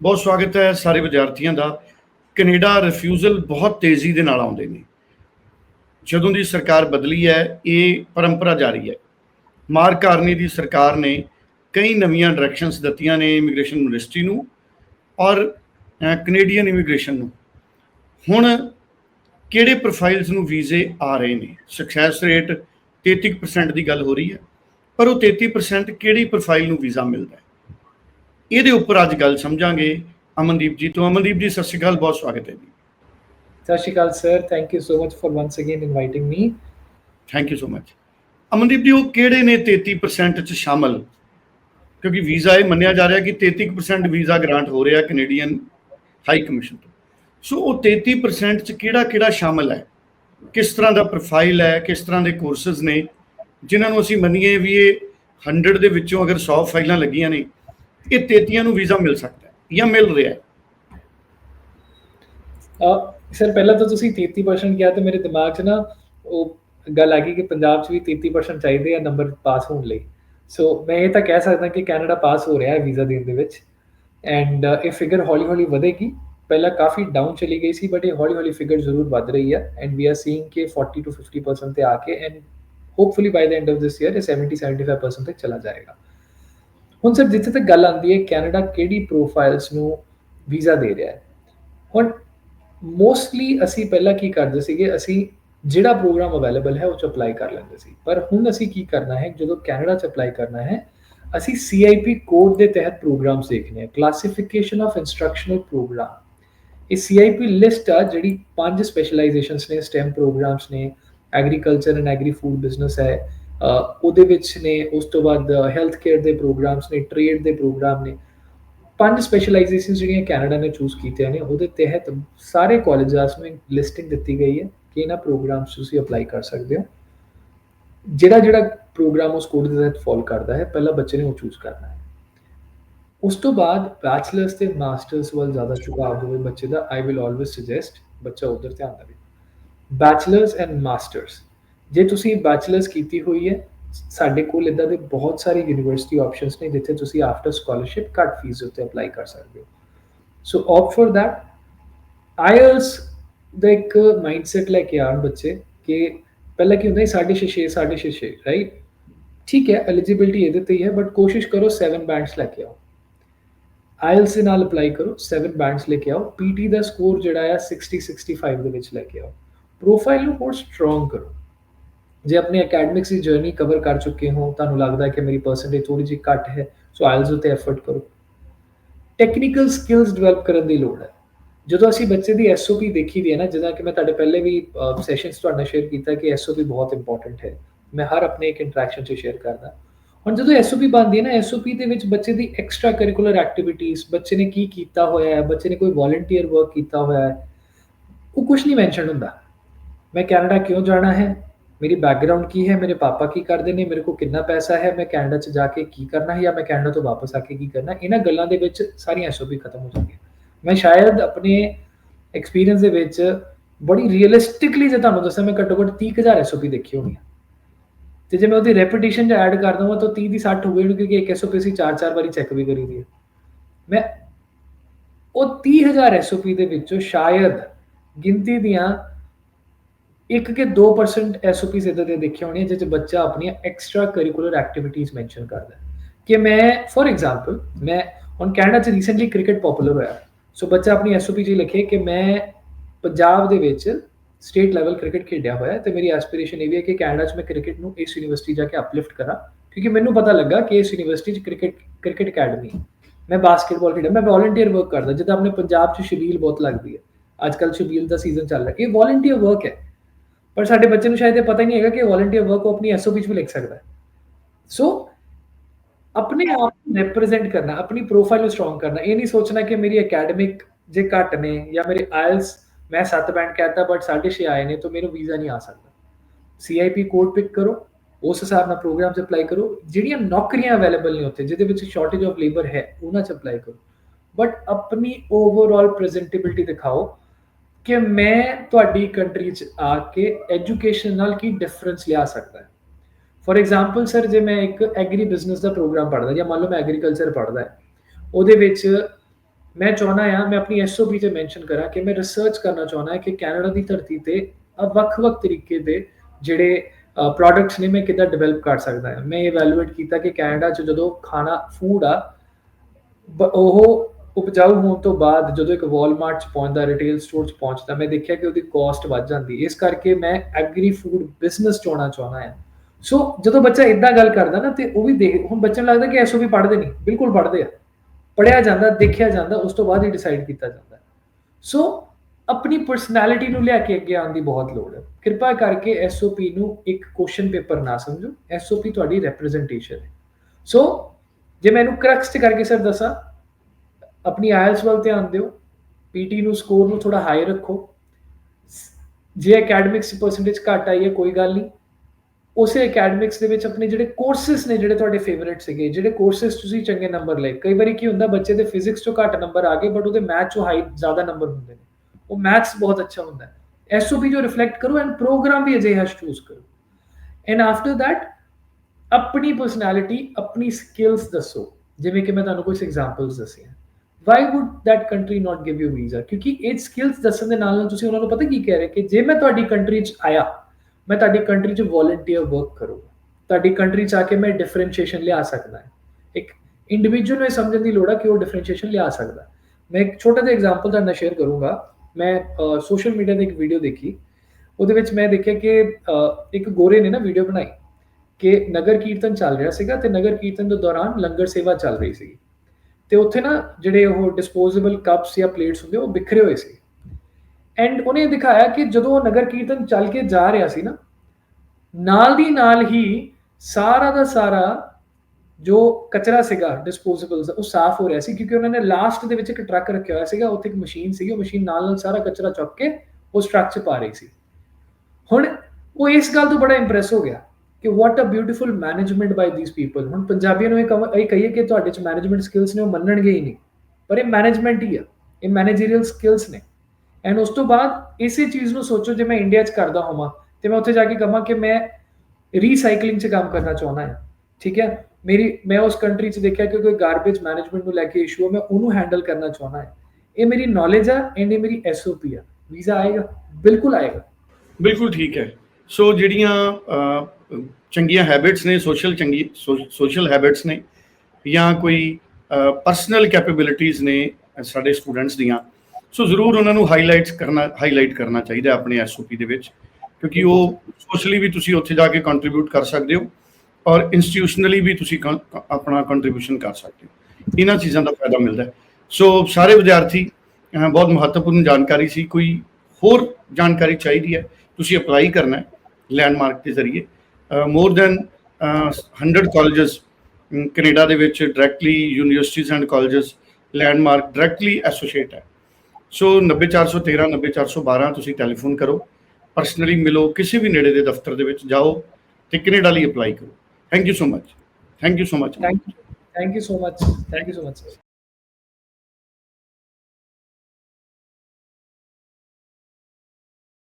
ਬਹੁਤ ਸਵਾਗਤ ਹੈ ਸਾਰੇ ਵਿਦਿਆਰਥੀਆਂ ਦਾ। ਕੈਨੇਡਾ ਰਿਫਿਊਜ਼ਲ ਬਹੁਤ ਤੇਜ਼ੀ ਦੇ ਨਾਲ ਆਉਂਦੇ ਨੇ। ਜਦੋਂ ਦੀ ਸਰਕਾਰ ਬਦਲੀ ਹੈ, ਇਹ ਪਰੰਪਰਾ ਜਾਰੀ ਹੈ। ਮਾਰਕ ਕਾਰਨੀ ਦੀ ਸਰਕਾਰ ਨੇ ਕਈ ਨਵੀਆਂ ਡਾਇਰੈਕਸ਼ਨਸ ਦਿੱਤੀਆਂ ਨੇ ਇਮੀਗ੍ਰੇਸ਼ਨ ਮਿਨਿਸਟਰੀ ਨੂੰ ਔਰ ਕੈਨੇਡੀਅਨ ਇਮੀਗ੍ਰੇਸ਼ਨ ਨੂੰ। ਹੁਣ ਕਿਹੜੇ ਪ੍ਰੋਫਾਈਲਸ ਨੂੰ ਵੀਜ਼ੇ ਆ ਰਹੇ ਨੇ? ਸਕਸੈਸ ਰੇਟ 33% ਦੀ ਗੱਲ ਹੋ ਰਹੀ ਹੈ, ਪਰ ਉਹ 33% ਕਿਹੜੀ ਪ੍ਰੋਫਾਈਲ ਨੂੰ ਵੀਜ਼ਾ ਮਿਲਦਾ ਹੈ? ਇਹਦੇ ਉੱਪਰ ਅੱਜ ਗੱਲ ਸਮਝਾਂਗੇ ਅਮਨਦੀਪ ਜੀ ਤੋਂ। ਅਮਨਦੀਪ ਜੀ ਸਤਿ ਸ਼੍ਰੀ ਅਕਾਲ ਬਹੁਤ ਸਵਾਗਤ ਹੈ ਜੀ। ਸਤਿ ਸ਼੍ਰੀ ਅਕਾਲ sir thank you so much for once again inviting me thank you so much Amandeep ji ਉਹ ਕਿਹੜੇ ਨੇ 33% ਚ ਸ਼ਾਮਲ? ਕਿਉਂਕਿ ਵੀਜ਼ਾ ਇਹ ਮੰਨਿਆ ਜਾ ਰਿਹਾ ਕਿ 33% ਵੀਜ਼ਾ ਗ੍ਰਾਂਟ ਹੋ ਰਿਹਾ ਕੈਨੇਡੀਅਨ ਹਾਈ ਕਮਿਸ਼ਨ ਤੋਂ। ਸੋ ਉਹ 33% ਚ ਕਿਹੜਾ ਕਿਹੜਾ ਸ਼ਾਮਲ ਹੈ? ਕਿਸ ਤਰ੍ਹਾਂ ਦਾ ਪ੍ਰੋਫਾਈਲ ਹੈ? ਕਿਸ ਤਰ੍ਹਾਂ ਦੇ ਕੋਰਸਸ ਨੇ? ਜਿਨ੍ਹਾਂ ਨੂੰ ਅਸੀਂ ਮੰਨੀਏ ਵੀ ਇਹ 100 ਦੇ ਵਿੱਚੋਂ ਅਗਰ 100 ਫਾਈਲਾਂ ਲੱਗੀਆਂ ਨੇ ਇਹ 33 ਨੂੰ ਵੀਜ਼ਾ ਮਿਲ ਸਕਦਾ ਹੈ ਜਾਂ ਮਿਲ ਰਿਹਾ ਹੈ। ਸਰ, ਪਹਿਲਾਂ ਤਾਂ ਤੁਸੀਂ 33% ਕਿਹਾ ਤੇ ਮੇਰੇ ਦਿਮਾਗ 'ਚ ਨਾ ਉਹ ਗੱਲ ਆ ਗਈ ਕਿ ਪੰਜਾਬ 'ਚ ਵੀ 33% ਚਾਹੀਦੇ ਆ ਨੰਬਰ ਪਾਸ ਹੋਣ ਲਈ। ਸੋ ਮੈਂ ਇਹ ਤਾਂ ਕਹਿ ਸਕਦਾ ਕਿ ਕੈਨੇਡਾ ਪਾਸ ਹੋ ਰਿਹਾ ਹੈ ਵੀਜ਼ਾ ਦੇਣ ਦੇ ਵਿੱਚ। ਐਂਡ ਇਹ ਫਿਗਰ ਹੌਲੀ ਹੌਲੀ ਵਧੇਗੀ। ਪਹਿਲਾਂ ਕਾਫੀ ਡਾਊਨ ਚਲੀ ਗਈ ਸੀ ਬਟ ਇਹ ਹੌਲੀ ਹੌਲੀ ਫਿਗਰ ਜ਼ਰੂਰ ਵੱਧ ਰਹੀ ਹੈ। ਐਂਡ ਵੀ ਆਰ ਸੀਇੰਗ ਕਿ 40 ਟੂ 50% ਤੇ ਆ ਕੇ and hopefully by the end of this year ਇਹ 70 75% ਤੱਕ ਚਲਾ ਜਾਏਗਾ। ਹੁਣ ਸਰ ਜਿੱਥੇ ਤੱਕ ਗੱਲ ਆਉਂਦੀ ਹੈ, ਕੈਨੇਡਾ ਕਿਹੜੀ ਪ੍ਰੋਫਾਈਲਸ ਨੂੰ ਵੀਜ਼ਾ ਦੇ ਰਿਹਾ ਹੈ? ਹੁਣ ਮੋਸਟਲੀ ਅਸੀਂ ਪਹਿਲਾਂ ਕੀ ਕਰਦੇ ਸੀਗੇ, ਅਸੀਂ ਜਿਹੜਾ ਪ੍ਰੋਗਰਾਮ ਅਵੇਲੇਬਲ ਹੈ ਉਹ ਚ ਅਪਲਾਈ ਕਰ ਲੈਂਦੇ ਸੀ। ਪਰ ਹੁਣ ਅਸੀਂ ਕੀ ਕਰਨਾ ਹੈ, ਜਦੋਂ ਕੈਨੇਡਾ ਚ ਅਪਲਾਈ ਕਰਨਾ ਹੈ, ਅਸੀਂ CIP ਕੋਡ ਦੇ ਤਹਿਤ ਪ੍ਰੋਗਰਾਮਸ ਦੇਖਨੇ ਆ ਕਲਾਸੀਫਿਕੇਸ਼ਨ ਆਫ ਇਨਸਟਰਕਸ਼ਨਲ ਪ੍ਰੋਗਰਾਮ ਇਹ CIP ਲਿਸਟ ਆ, ਜਿਹੜੀ ਪੰਜ ਸਪੈਸ਼ਲਾਈਜੇਸ਼ਨਸ ਨੇ ਸਟੈਮ ਪ੍ਰੋਗਰਾਮਸ ਨੇ agriculture and agri food business ਹੈ ਉਹਦੇ ਵਿੱਚ ਨੇ, ਉਸ ਤੋਂ ਬਾਅਦ ਹੈਲਥ ਕੇਅਰ ਦੇ ਪ੍ਰੋਗਰਾਮਸ ਨੇ ਟ੍ਰੇਡ ਦੇ ਪ੍ਰੋਗਰਾਮ ਨੇ। ਪੰਜ ਸਪੈਸ਼ਲਾਈਜੇਸ਼ਨਸ ਜਿਹੜੀਆਂ ਕੈਨੇਡਾ ਨੇ ਚੂਜ਼ ਕੀਤੀਆਂ ਨੇ, ਉਹਦੇ ਤਹਿਤ ਸਾਰੇ ਕਾਲਜਸ ਨੂੰ ਲਿਸਟਿੰਗ ਦਿੱਤੀ ਗਈ ਹੈ ਕਿ ਇਹਨਾਂ ਪ੍ਰੋਗਰਾਮਸ ਤੁਸੀਂ ਅਪਲਾਈ ਕਰ ਸਕਦੇ ਹੋ। ਜਿਹੜਾ ਜਿਹੜਾ ਪ੍ਰੋਗਰਾਮ ਉਸ ਕੋਡ ਦੇ ਤਹਿਤ ਫਾਲ ਕਰਦਾ ਹੈ, ਪਹਿਲਾਂ ਬੱਚੇ ਨੇ ਉਹ ਚੂਜ਼ ਕਰਨਾ ਹੈ। ਉਸ ਤੋਂ ਬਾਅਦ ਬੈਚਲਰਸ ਤੇ ਮਾਸਟਰਸ ਵੱਲ ਜ਼ਿਆਦਾ ਝੁਕਾਅ ਹੋਵੇ ਬੱਚੇ ਦਾ ਆਈ ਵਿਲ ਆਲਵੇਸ ਸੁਜੈਸਟ ਬੱਚਾ ਉਧਰ ਧਿਆਨ ਦੇਵੇ। ਬੈਚਲਰਸ ਐਂਡ ਮਾਸਟਰਸ ਜੇ ਤੁਸੀਂ ਬੈਚਲਰਸ ਕੀਤੀ ਹੋਈ ਹੈ, ਸਾਡੇ ਕੋਲ ਇਦਾਂ ਦੇ ਬਹੁਤ ਸਾਰੇ ਯੂਨੀਵਰਸਿਟੀ ਆਪਸ਼ਨਸ ਨੇ ਜਿੱਥੇ ਤੁਸੀਂ ਆਫਟਰ ਸਕਾਲਰਸ਼ਿਪ ਘੱਟ ਫੀਸ ਉੱਤੇ ਅਪਲਾਈ ਕਰ ਸਕਦੇ ਹੋ। So opt for that IELTS ਦਾ ਇੱਕ ਮਾਈਂਡਸੈਟ ਲੈ ਕੇ ਆਉਣ ਬੱਚੇ ਕਿ ਪਹਿਲਾਂ ਕੀ ਹੁੰਦਾ ਹੈ 6.5 6.5 ਰਾਈਟ ਠੀਕ ਹੈ ਐਲੀਜੀਬਿਲਟੀ ਇਹਦੇ ਤੇ ਹੀ ਹੈ ਬਟ ਕੋਸ਼ਿਸ਼ ਕਰੋ 7 ਬੈਂਡਸ ਲੈ ਕੇ ਆਓ। ਆਇਲਸ ਦੇ ਨਾਲ ਅਪਲਾਈ ਕਰੋ 7 ਬੈਂਡਸ ਲੈ ਕੇ ਆਓ। ਪੀਟੀ ਦਾ ਸਕੋਰ ਜਿਹੜਾ ਆ 60 65 ਦੇ ਵਿੱਚ ਲੈ ਕੇ ਆਓ। ਪ੍ਰੋਫਾਈਲ ਨੂੰ ਹੋਰ ਸਟਰੋਂਗ ਕਰੋ। ਜੇ ਆਪਣੇ ਅਕੈਡਮਿਕਸ ਦੀ ਜਰਨੀ ਕਵਰ ਕਰ ਚੁੱਕੇ ਹੋ, ਤੁਹਾਨੂੰ ਲੱਗਦਾ ਹੈ ਕਿ ਮੇਰੀ ਪਰਸੈਂਟੇਜ ਥੋੜੀ ਜਿਹੀ ਘੱਟ ਹੈ ਸੋ ਆਇਲਸ ਉਤੇ ਐਫਰਟ ਕਰੋ। ਟੈਕਨੀਕਲ ਸਕਿੱਲਸ ਡਿਵੈਲਪ ਕਰਨ ਦੀ ਲੋੜ ਹੈ। ਜਦੋਂ ਅਸੀਂ ਬੱਚੇ ਦੀ ਐਸਓਪੀ ਦੇਖੀ ਦੀ ਹੈ ਨਾ, ਜਿੱਦਾਂ ਕਿ ਮੈਂ ਤੁਹਾਡੇ ਪਹਿਲੇ ਵੀ ਸੈਸ਼ਨਸ ਤੁਹਾਡੇ ਨਾਲ ਸ਼ੇਅਰ ਕੀਤਾ ਕਿ ਐਸਓਪੀ ਬਹੁਤ ਇੰਪੋਰਟੈਂਟ ਹੈ। ਮੈਂ ਹਰ ਆਪਣੇ ਇੱਕ ਇੰਟਰੈਕਸ਼ਨ 'ਚ ਸ਼ੇਅਰ ਕਰਦਾ। ਹੁਣ ਜਦੋਂ ਐਸਓਪੀ ਬਣਦੀ ਹੈ ਨਾ ਐਸਓਪੀ ਦੇ ਵਿੱਚ ਬੱਚੇ ਦੀ ਐਕਸਟਰਾ ਕਰਿਕੂਲਰ ਐਕਟੀਵਿਟੀਜ਼ ਬੱਚੇ ਨੇ ਕੀ ਕੀਤਾ ਹੋਇਆ ਹੈ, ਬੱਚੇ ਨੇ ਕੋਈ ਵੋਲੰਟੀਅਰ ਵਰਕ ਕੀਤਾ ਹੋਇਆ ਹੈ, ਉਹ ਕੁਝ ਨਹੀਂ ਮੈਂਸ਼ਨ ਹੁੰਦਾ। ਮੈਂ ਕੈਨੇਡਾ ਕਿਉਂ ਜਾਣਾ ਹੈ? ਮੇਰੀ ਬੈਕਗ੍ਰਾਉਂਡ ਕੀ ਹੈ, ਮੇਰੇ ਪਾਪਾ ਕੀ ਕਰਦੇ ਨੇ, ਮੇਰੇ ਕੋਲ ਕਿੰਨਾ ਪੈਸਾ ਹੈ, ਮੈਂ ਕੈਨੇਡਾ 'ਚ ਜਾ ਕੇ ਕੀ ਕਰਨਾ ਹੈ ਜਾਂ ਮੈਂ ਕੈਨੇਡਾ ਤੋਂ ਵਾਪਸ ਆ ਕੇ ਕੀ ਕਰਨਾ ਇਹਨਾਂ ਗੱਲਾਂ ਦੇ ਵਿੱਚ ਸਾਰੀਆਂ ਐਸਓਪੀ ਖਤਮ ਹੋ ਜਾਂਦੀਆਂ। ਮੈਂ ਸ਼ਾਇਦ ਆਪਣੇ ਐਕਸਪੀਰੀਅੰਸ ਦੇ ਵਿੱਚ ਬੜੀ ਰੀਅਲਿਸਟਿਕਲੀ ਜੇ ਤੁਹਾਨੂੰ ਦੱਸਾਂ, ਮੈਂ ਘੱਟੋ ਘੱਟ 30000 ਐਸਓਪੀ ਦੇਖੀ ਹੋਣੀ ਤੇ ਜੇ ਮੈਂ ਉਹਦੀ ਰੈਪੀਟੀਸ਼ਨ ਚ ਐਡ ਕਰ ਦਵਾਂ ਤਾਂ 30 ਦੀ 60 ਹੋ ਗਈ ਕਿਉਂਕਿ ਇੱਕ ਐਸਓਪੀ ਅਸੀਂ ਚਾਰ ਚਾਰ ਵਾਰੀ ਚੈੱਕ ਵੀ ਕਰੀ ਦੀ ਹੈ। ਮੈਂ ਉਹ 30000 ਐਸਓਪੀ ਦੇ ਵਿੱਚੋਂ ਸ਼ਾਇਦ ਗਿਣਤੀ ਦੀਆਂ ਇੱਕ ਕੇ 2% ਐਸਓਪੀਸ ਇਦਾਂ ਦੇ ਦੇਖੇ ਹੋਣੇ ਜਿਸ 'ਚ ਬੱਚਾ ਆਪਣੀਆਂ ਐਕਸਟਰਾ ਕਰਿਕੂਲਰ ਐਕਟੀਵਿਟੀਜ਼ ਮੈਂਸ਼ਨ ਕਰਦਾ ਕਿ ਮੈਂ ਫੋਰ ਐਗਜ਼ਾਮਪਲ ਮੈਂ ਹੁਣ ਕੈਨੇਡਾ 'ਚ ਰੀਸੈਂਟਲੀ ਕ੍ਰਿਕਟ ਪਪੂਲਰ ਹੋਇਆ। ਸੋ ਬੱਚਾ ਆਪਣੀ ਐਸਓਪੀ 'ਚ ਲਿਖੇ ਕਿ ਮੈਂ ਪੰਜਾਬ ਦੇ ਵਿੱਚ ਸਟੇਟ ਲੈਵਲ ਕ੍ਰਿਕਟ ਖੇਡਿਆ ਹੋਇਆ ਤੇ ਮੇਰੀ ਐਸਪੀਰੇਸ਼ਨ ਇਹ ਵੀ ਹੈ ਕਿ ਕੈਨੇਡਾ 'ਚ ਮੈਂ ਕ੍ਰਿਕਟ ਨੂੰ ਇਸ ਯੂਨੀਵਰਸਿਟੀ ਜਾ ਕੇ ਅਪਲਿਫਟ ਕਰਾਂ। ਕਿਉਂਕਿ ਮੈਨੂੰ ਪਤਾ ਲੱਗਾ ਕਿ ਇਸ ਯੂਨੀਵਰਸਿਟੀ 'ਚ ਕ੍ਰਿਕਟ ਕ੍ਰਿਕਟ ਅਕੈਡਮੀ ਮੈਂ ਬਾਸਕਟਬਾਲ ਖੇਡਦਾ ਮੈਂ ਵੋਲੰਟੀਅਰ ਵਰਕ ਕਰਦਾ, ਜਿੱਦਾਂ ਆਪਣੇ ਪੰਜਾਬ 'ਚ ਸ਼ਬੀਲ ਬਹੁਤ ਲੱਗਦੀ ਹੈ। ਅੱਜ ਕੱਲ ਸ਼ਬੀਲ ਦਾ ਸੀਜ਼ਨ ਚੱਲ ਰਿਹਾ। ਇਹ ਵੋਲੰਟੀਅਰ ਵਰਕ ਹੈ। ਪਰ ਸਾਡੇ ਬੱਚੇ ਨੂੰ ਸ਼ਾਇਦ ਇਹ ਪਤਾ ਹੀ ਨਹੀਂ ਹੈਗਾ ਕਿ ਵੋਲੰਟੀਅਰ ਵਰਕ ਉਹ ਆਪਣੀ ਐਸਓਪੀ 'ਚ ਵੀ ਲਿਖ ਸਕਦਾ ਹੈ। ਸੋ ਆਪਣੇ ਆਪ ਨੂੰ ਰਿਪਰੈਜ਼ੈਂਟ ਕਰਨਾ, ਆਪਣੀ ਪ੍ਰੋਫਾਈਲ ਨੂੰ ਸਟਰੋਂਗ ਕਰਨਾ, ਇਹ ਨਹੀਂ ਸੋਚਣਾ ਕਿ ਮੇਰੀ ਅਕੈਡਮਿਕ ਜੇ ਘੱਟ ਨੇ ਜਾਂ ਮੇਰੇ ਆਇਲਸ ਮੈਂ 7 ਬੈਂਡ ਕਹਤਾ ਬਟ 6.5 ਆਏ ਨੇ ਤਾਂ ਮੈਨੂੰ ਵੀਜ਼ਾ ਨਹੀਂ ਆ ਸਕਦਾ। ਸੀਆਈਪੀ ਕੋਡ ਪਿਕ ਕਰੋ, ਉਸ ਹਿਸਾਬ ਨਾਲ ਪ੍ਰੋਗਰਾਮ ਅਪਲਾਈ ਕਰੋ, ਜਿਹੜੀਆਂ ਨੌਕਰੀਆਂ ਅਵੇਲੇਬਲ ਨੇ ਉੱਥੇ, ਜਿਹਦੇ ਵਿੱਚ ਸ਼ਾਰਟੇਜ ਆਫ ਲੇਬਰ ਹੈ, ਉਹਨਾਂ 'ਚ ਅਪਲਾਈ ਕਰੋ। ਬਟ ਆਪਣੀ ਓਵਰਆਲ ਪ੍ਰੈਜ਼ੈਂਟੇਬਿਲਟੀ ਦਿਖਾਓ ਕਿ ਮੈਂ ਤੁਹਾਡੀ ਕੰਟਰੀ 'ਚ ਆ ਕੇ ਐਜੂਕੇਸ਼ਨ ਨਾਲ ਕੀ ਡਿਫਰੈਂਸ ਲਿਆ ਸਕਦਾ ਹੈ? ਫੋਰ ਐਗਜ਼ਾਮਪਲ ਸਰ ਜੇ ਮੈਂ ਇੱਕ ਐਗਰੀ ਬਿਜ਼ਨਸ ਦਾ ਪ੍ਰੋਗਰਾਮ ਪੜ੍ਹਦਾ, ਜਾਂ ਮੰਨ ਲਓ ਮੈਂ ਐਗਰੀਕਲਚਰ ਪੜ੍ਹਦਾ ਹੈ, ਉਹਦੇ ਵਿੱਚ ਮੈਂ ਚਾਹੁੰਦਾ ਆ ਮੈਂ ਆਪਣੀ ਐਸਓਪੀ ਤੇ ਮੈਂਸ਼ਨ ਕਰਾਂ ਕਿ ਮੈਂ ਰਿਸਰਚ ਕਰਨਾ ਚਾਹੁੰਦਾ ਹਾਂ ਕਿ ਕੈਨੇਡਾ ਦੀ ਧਰਤੀ ਤੇ ਅ ਵੱਖ-ਵੱਖ ਤਰੀਕੇ ਦੇ ਜਿਹੜੇ ਪ੍ਰੋਡਕਟਸ ਨੇ ਮੈਂ ਕਿੱਦਾਂ ਡਿਵੈਲਪ ਕਰ ਸਕਦਾ ਹਾਂ। ਮੈਂ ਇਵੈਲੂਏਟ ਕੀਤਾ ਕਿ ਕੈਨੇਡਾ 'ਚ ਜਦੋਂ ਖਾਣਾ ਫੂਡ ਆ, ਬ- ਉਹ ਉਪਜਾਊ ਹੋਣ ਤੋਂ ਬਾਅਦ ਜਦੋਂ ਇੱਕ ਵਾਲਮਾਰਟ 'ਚ ਪਹੁੰਚਦਾ ਰਿਟੇਲ ਸਟੋਰ 'ਚ ਪਹੁੰਚਦਾ, ਮੈਂ ਦੇਖਿਆ ਕਿ ਉਹਦੀ ਕਾਸਟ ਵੱਧ ਜਾਂਦੀ ਇਸ ਕਰਕੇ ਮੈਂ ਐਗਰੀ ਫੂਡ ਬਿਜ਼ਨਸ ਚਾਉਣਾ ਚਾਹੁੰਦਾ ਹਾਂ। ਸੋ ਜਦੋਂ ਬੱਚਾ ਇਦਾਂ ਗੱਲ ਕਰਦਾ ਨਾ, ਤੇ ਉਹ ਵੀ ਦੇਖ, ਹੁਣ ਬੱਚੇ ਨੂੰ ਲੱਗਦਾ ਕਿ ਐਸਓਪੀ ਪੜ੍ਹਦੇ ਨਹੀਂ। ਬਿਲਕੁਲ ਪੜ੍ਹਦੇ ਆ। ਪੜਿਆ ਜਾਂਦਾ, ਦੇਖਿਆ ਜਾਂਦਾ, ਉਸ ਤੋਂ ਬਾਅਦ ਹੀ ਡਿਸਾਈਡ ਕੀਤਾ ਜਾਂਦਾ। ਸੋ ਆਪਣੀ ਪਰਸਨੈਲਿਟੀ ਨੂੰ ਲਿਆ ਕੇ ਅੱਗੇ ਆਉਣ ਦੀ ਬਹੁਤ ਲੋੜ ਹੈ। ਕਿਰਪਾ ਕਰਕੇ ਐਸਓਪੀ ਨੂੰ ਇੱਕ ਕੁਐਸਚਨ ਪੇਪਰ ਨਾ ਸਮਝੋ। ਐਸਓਪੀ ਤੁਹਾਡੀ ਰਿਪਰੈਜ਼ੈਂਟੇਸ਼ਨ ਹੈ। ਸੋ ਜੇ ਮੈਨੂੰ ਕਰਕਸ ਕਰਕੇ ਸਰ ਦੱਸਾਂ ਆਪਣੀ ਆਇਲਸ ਵੱਲ ਧਿਆਨ ਦਿਓ ਪੀਟੀ ਨੂੰ ਸਕੋਰ ਨੂੰ ਥੋੜਾ ਹਾਈ ਰੱਖੋ। ਜੇ ਅਕੈਡਮਿਕਸ ਪਰਸੈਂਟੇਜ ਘੱਟ ਆਈ ਹੈ, ਕੋਈ ਗੱਲ ਨਹੀਂ। ਉਸੇ ਅਕੈਡਮਿਕਸ ਦੇ ਵਿੱਚ ਆਪਣੇ ਜਿਹੜੇ ਕੋਰਸਸ ਨੇ, ਜਿਹੜੇ ਤੁਹਾਡੇ ਫੇਵਰਿਟ ਸੀਗੇ, ਜਿਹੜੇ ਕੋਰਸਸ ਤੁਸੀਂ ਚੰਗੇ ਨੰਬਰ ਲਏ। ਕਈ ਵਾਰੀ ਕੀ ਹੁੰਦਾ, ਬੱਚੇ ਦੇ ਫਿਜ਼ਿਕਸ ਚੋਂ ਘੱਟ ਨੰਬਰ ਆ ਗਏ ਬਟ ਉਹਦੇ ਮੈਥ ਚੋਂ ਹਾਈ ਜ਼ਿਆਦਾ ਨੰਬਰ ਹੁੰਦੇ ਨੇ। ਉਹ ਮੈਥਸ ਬਹੁਤ ਅੱਛਾ ਹੁੰਦਾ ਹੈ। ਐਸਓਪੀ ਜੋ ਰਿਫਲੈਕਟ ਕਰੋ ਐਂਡ ਪ੍ਰੋਗਰਾਮ ਵੀ ਅਜਿਹਾ ਚੂਜ਼ ਕਰੋ। ਐਂਡ ਆਫਟਰ ਥੈਟ ਆਪਣੀ ਪਰਸਨੈਲਿਟੀ ਆਪਣੀ ਸਕਿਲਸ ਦੱਸੋ। ਜਿਵੇਂ ਕਿ ਮੈਂ ਤੁਹਾਨੂੰ ਕੁਝ ਐਗਜ਼ਾਮਪਲਸ ਦੱਸੀਆਂ। Why would that country not give you visa? ਕਿਉਂਕਿ ਇਹ ਸਕਿੱਲਸ ਦੱਸਣ ਦੇ ਨਾਲ ਨਾਲ ਤੁਸੀਂ ਉਹਨਾਂ ਨੂੰ ਪਤਾ ਕੀ ਕਹਿ ਰਹੇ ਕਿ ਜੇ ਮੈਂ ਤੁਹਾਡੀ ਕੰਟਰੀ 'ਚ ਆਇਆ ਮੈਂ ਤੁਹਾਡੀ ਕੰਟਰੀ 'ਚ ਵੋਲੰਟੀਅਰ ਵਰਕ ਕਰੂੰਗਾ ਤੁਹਾਡੀ ਕੰਟਰੀ 'ਚ ਆ ਕੇ ਮੈਂ ਡਿਫਰੈਂਸ਼ੀਏਸ਼ਨ ਲਿਆ ਸਕਦਾ ਹਾਂ ਇੱਕ ਇੰਡੀਵਿਜੂਅਲ ਨੂੰ ਇਹ ਸਮਝਣ ਦੀ ਲੋੜ ਹੈ ਕਿ ਉਹ ਡਿਫਰੈਂਸ਼ੀਏਸ਼ਨ ਲਿਆ ਸਕਦਾ ਮੈਂ ਇੱਕ ਛੋਟਾ ਜਿਹਾ ਐਗਜ਼ਾਮਪਲ ਤੁਹਾਡੇ ਨਾਲ ਸ਼ੇਅਰ ਕਰੂੰਗਾ ਮੈਂ ਸੋਸ਼ਲ ਮੀਡੀਆ ਤੇ ਇੱਕ ਵੀਡੀਓ ਦੇਖੀ ਉਹਦੇ ਵਿੱਚ ਮੈਂ ਦੇਖਿਆ ਕਿ ਇੱਕ ਗੋਰੇ ਨੇ ਨਾ ਵੀਡੀਓ ਬਣਾਈ ਕਿ ਨਗਰ ਕੀਰਤਨ ਚੱਲ ਰਿਹਾ ਸੀਗਾ ਤੇ ਨਗਰ ਕੀਰਤਨ ਦੇ ਦੌਰਾਨ ਲੰਗਰ ਸੇਵਾ ਚੱਲ ਰਹੀ ਸੀਗੀ ਤੇ ਉੱਥੇ ਨਾ ਜਿਹੜੇ ਉਹ ਡਿਸਪੋਜ਼ੇਬਲ ਕੱਪਸ ਜਾਂ ਪਲੇਟਸ ਹੁੰਦੇ ਉਹ ਬਿਖਰੇ ਹੋਏ ਸੀ। ਐਂਡ ਉਹਨੇ ਦਿਖਾਇਆ ਕਿ ਜਦੋਂ ਉਹ ਨਗਰ ਕੀਰਤਨ ਚੱਲ ਕੇ ਜਾ ਰਿਹਾ ਸੀ ਨਾ, ਨਾਲ ਦੀ ਨਾਲ ਹੀ ਸਾਰਾ ਦਾ ਸਾਰਾ ਜੋ ਕਚਰਾ ਸੀਗਾ ਡਿਸਪੋਜ਼ੇਬਲਸ ਉਹ ਸਾਫ਼ ਹੋ ਰਿਹਾ ਸੀ, ਕਿਉਂਕਿ ਉਹਨਾਂ ਨੇ ਲਾਸਟ ਦੇ ਵਿੱਚ ਇੱਕ ਟਰੱਕ ਰੱਖਿਆ ਹੋਇਆ ਸੀਗਾ, ਉੱਥੇ ਇੱਕ ਮਸ਼ੀਨ ਸੀਗੀ, ਉਹ ਮਸ਼ੀਨ ਨਾਲ ਨਾਲ ਸਾਰਾ ਕਚਰਾ ਚੁੱਕ ਕੇ ਉਸ ਟਰੱਕ 'ਚ ਪਾ ਰਹੀ ਸੀ। ਹੁਣ ਉਹ ਇਸ ਗੱਲ ਤੋਂ ਬੜਾ ਇੰਪ੍ਰੈਸ ਹੋ ਗਿਆ ਕਿ what a beautiful management by these people ਹੁਣ ਪੰਜਾਬੀਆਂ ਨੂੰ ਇਹ ਕਹੋ- ਇਹ ਕਹੀਏ ਕਿ ਤੁਹਾਡੇ 'ਚ ਮੈਨੇਜਮੈਂਟ ਸਕਿੱਲਸ ਨੇ, ਉਹ ਮੰਨਣਗੇ ਹੀ ਨਹੀਂ। ਪਰ ਇਹ ਮੈਨੇਜਮੈਂਟ ਹੀ ਆ। ਇਹ ਮੈਨੇਜਰੀਅਲ ਸਕਿੱਲਸ ਨੇ। ਐਂਡ ਉਸ ਤੋਂ ਬਾਅਦ ਇਸੇ ਚੀਜ਼ ਨੂੰ ਸੋਚੋ, ਜੇ ਮੈਂ ਇੰਡੀਆ 'ਚ ਕਰਦਾ ਹੋਵਾਂ, ਤੇ ਮੈਂ ਉੱਥੇ ਜਾ ਕੇ ਕਹਾਂ ਕਿ ਮੈਂ ਰੀਸਾਈਕਲਿੰਗ 'ਚ ਕੰਮ ਕਰਨਾ ਚਾਹੁੰਦਾ ਹਾਂ। ਠੀਕ ਹੈ? ਮੇਰੀ ਮੈਂ ਉਸ ਕੰਟਰੀ 'ਚ ਦੇਖਿਆ ਕਿ ਕੋਈ ਗਾਰਬੇਜ ਮੈਨੇਜਮੈਂਟ ਨੂੰ ਲੈ ਕੇ ਇਸ਼ੂ ਹੈ ਮੈਂ ਉਹਨੂੰ ਹੈਂਡਲ ਕਰਨਾ ਚਾਹੁੰਦਾ ਹਾਂ। ਇਹ ਮੇਰੀ ਨੌਲੇਜ ਆ ਐਂਡ ਇਹ ਮੇਰੀ ਐਸਓਪੀ ਆ। ਵੀਜ਼ਾ ਆਏਗਾ? ਬਿਲਕੁਲ ਆਏਗਾ। ਬਿਲਕੁਲ ਠੀਕ ਹੈ। ਸੋ ਜਿਹੜੀਆਂ ਚੰਗੀਆਂ ਹੈਬਿਟਸ ਨੇ ਸੋਸ਼ਲ ਚੰਗੀ ਸੋਸ਼ਲ ਹੈਬਿਟਸ ਨੇ, ਜਾਂ ਕੋਈ ਪਰਸਨਲ ਕੈਪੇਬਿਲਿਟੀਆਂ ਨੇ ਸਾਡੇ ਸਟੂਡੈਂਟਸ ਦੀਆਂ ਸੋ ਜ਼ਰੂਰ ਉਹਨਾਂ ਨੂੰ ਹਾਈਲਾਈਟਸ ਕਰਨਾ ਹਾਈਲਾਈਟ ਕਰਨਾ ਚਾਹੀਦਾ ਹੈ ਆਪਣੇ ਐਸਓਪੀ ਦੇ ਵਿੱਚ, ਕਿਉਂਕਿ ਉਹ ਸੋਸ਼ਲੀ ਵੀ ਤੁਸੀਂ ਉੱਥੇ ਜਾ ਕੇ ਕੰਟਰੀਬਿਊਟ ਕਰ ਸਕਦੇ ਹੋ ਔਰ ਇੰਸਟੀਟਿਊਸ਼ਨਲੀ ਵੀ ਤੁਸੀਂ ਕ- ਆਪਣਾ ਕੰਟਰੀਬਿਊਸ਼ਨ ਕਰ ਸਕਦੇ ਹੋ। ਇਹਨਾਂ ਚੀਜ਼ਾਂ ਦਾ ਫਾਇਦਾ ਮਿਲਦਾ ਸੋ ਸਾਰੇ ਵਿਦਿਆਰਥੀ ਬਹੁਤ ਮਹੱਤਵਪੂਰਨ ਜਾਣਕਾਰੀ ਸੀ। ਕੋਈ ਹੋਰ ਜਾਣਕਾਰੀ ਚਾਹੀਦੀ ਹੈ, ਤੁਸੀਂ ਅਪਲਾਈ ਕਰਨਾ ਹੈ। ਲੈਂਡਮਾਰਕ ਦੇ ਜ਼ਰੀਏ ਮੋਰ ਦੈਨ 100 ਕਾਲਜਸ ਕੈਨੇਡਾ ਦੇ ਵਿੱਚ directly universities and colleges Landmark directly associate ਹੈ। ਸੋ 90413 90412 ਤੁਸੀਂ ਟੈਲੀਫੋਨ ਕਰੋ ਪਰਸਨਲੀ ਮਿਲੋ, ਕਿਸੇ ਵੀ ਨੇੜੇ ਦੇ ਦਫ਼ਤਰ ਦੇ ਵਿੱਚ ਜਾਓ ਤੇ ਕੈਨੇਡਾ ਲਈ ਅਪਲਾਈ ਕਰੋ। Thank you so much thank you so much thank you so much thank you so much